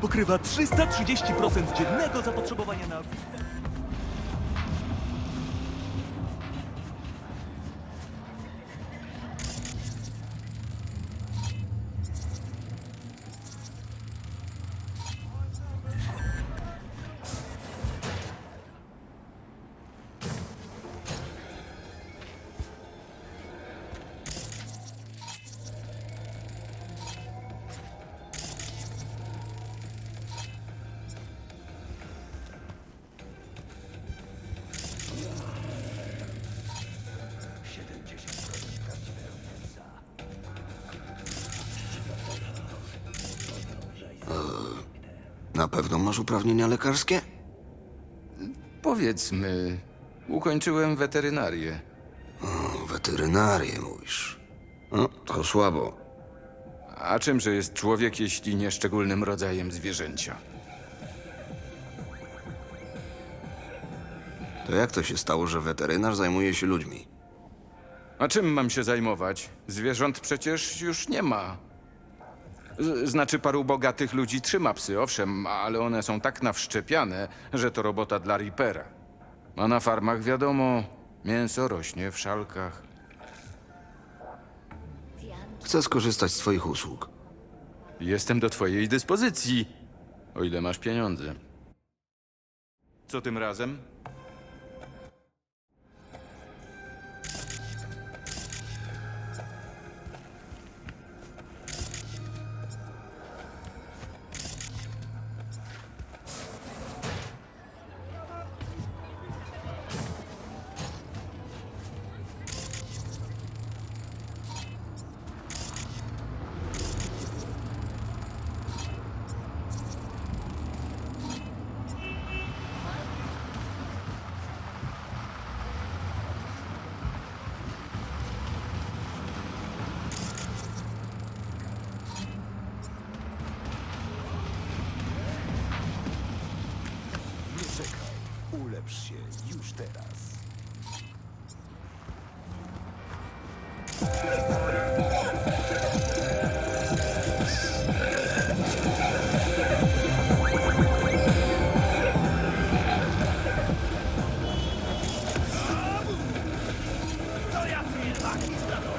Pokrywa 330% dziennego zapotrzebowania na... Na pewno masz uprawnienia lekarskie? Powiedzmy, ukończyłem weterynarię. O, weterynarię mówisz. No, to słabo. A czymże jest człowiek, jeśli nie szczególnym rodzajem zwierzęcia? To jak to się stało, że weterynarz zajmuje się ludźmi? A czym mam się zajmować? Zwierząt przecież już nie ma. Z- Znaczy, paru bogatych ludzi trzyma psy, owszem, ale one są tak nawszczepiane, że to robota dla Reapera. A na farmach wiadomo, mięso rośnie w szalkach. Chcę skorzystać z twoich usług. Jestem do twojej dyspozycji, o ile masz pieniądze. Co tym razem? Ulepsz się już teraz. To ja Eksplozja słaba!